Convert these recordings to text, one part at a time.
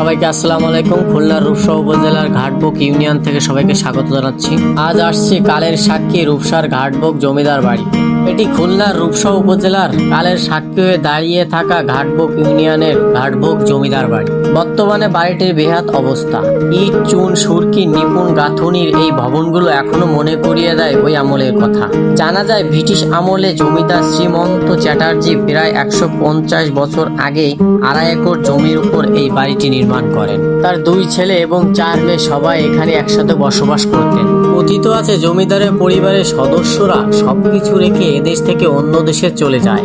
সবাইকে আসসালামু আলাইকুম। খুলনার রূপসা উপজেলার ঘাটবুক ইউনিয়ন থেকে সবাইকে স্বাগত জানাচ্ছি। আজ আসছি কালের সাক্ষী রূপসার ঘাটবুক জমিদার বাড়ি। এটি খুলনার রূপসা উপজেলার কালের সাক্ষী হয়ে দাঁড়িয়ে থাকা ঘাটবুক ইউনিয়নের ঘাটবুক জমিদার বাড়ি। বর্তমানে বাড়িটির বেহাত অবস্থা। ইট, চুন, সুরকি, নিপুণ গাঁথুনির এই ভবনগুলো এখনও মনে করিয়ে দেয় ওই আমলের কথা। জানা যায়, ব্রিটিশ আমলে জমিদার শ্রীমন্ত চ্যাটার্জি প্রায় একশো পঞ্চাশ বছর আগেই আড়াই একর জমির উপর এই বাড়িটি নির্মাণ করেন। তার দুই ছেলে এবং চার মেয়ে সবাই এখানে একসাথে বসবাস করতেন। কথিত আছে জমিদারের পরিবারের সদস্যরা সবকিছু রেখে এদেশ থেকে অন্য দেশে চলে যায়।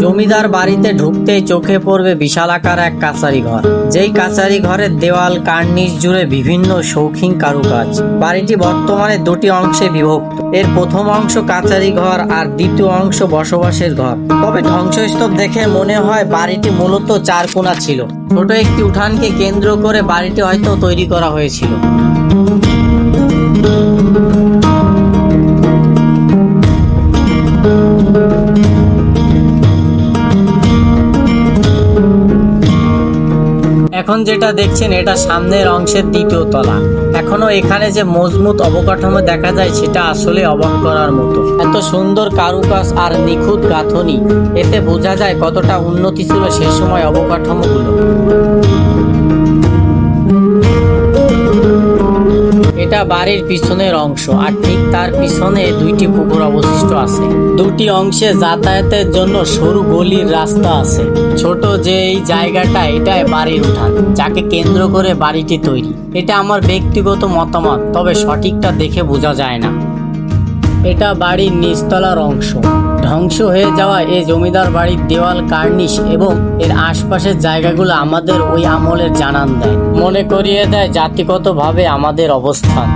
জমিদার বাড়িতে ঢুকতেই চোখে পড়বে বিশাল আকার এক কাছারি ঘর যেই কাছারি ঘরের দেওয়াল, কার্নিশ জুড়ে বিভিন্ন শৌখিন কারুকাজ। বাড়িটি বর্তমানে দুটি অংশে বিভক্ত। এর প্রথম অংশ কাচারি ঘর আর দ্বিতীয় অংশ বসবাসের ঘর। তবে ধ্বংসস্তূপ দেখে মনে হয় বাড়িটি মূলত চার কোণা ছিল। ছোট একটি উঠানকে কেন্দ্র করে বাড়িটি হয়তো তৈরি করা হয়েছিল। এখন যেটা দেখছেন, এটা সামনের অংশের দ্বিতীয় তলা। এখনও এখানে যে মজবুত অবকাঠামো দেখা যায়, সেটা আসলে অবাক করার মতো। এত সুন্দর কারুকাজ আর নিখুঁত গাঁথনি, এতে বোঝা যায় কতটা উন্নতি ছিল সে সময় অবকাঠামোগুলো। এটা বাড়ির পিছনের অংশ আর ঠিক তার পিছনে দুইটি পুকুর অবশিষ্ট আছে। দুটি অংশে যাতায়াতের জন্য সরু গলির রাস্তা আছে। ছোট যে এই জায়গাটা, এটাই বাড়ির উঠান, যাকে কেন্দ্র করে বাড়িটি তৈরি। এটা আমার ব্যক্তিগত মতামত, তবে সঠিকটা দেখে বোঝা যায় না। এটা বাড়ির নিচতলার অংশ। ধ্বংস হয়ে যাওয়া এই জমিদার বাড়ির দেওয়াল, কার্নিশ এবং এর আশপাশের জায়গাগুলো আমাদের ওই আমলের জানান দেয়। মনে করিয়ে দেয় জাতিগতভাবে আমাদের অবস্থান।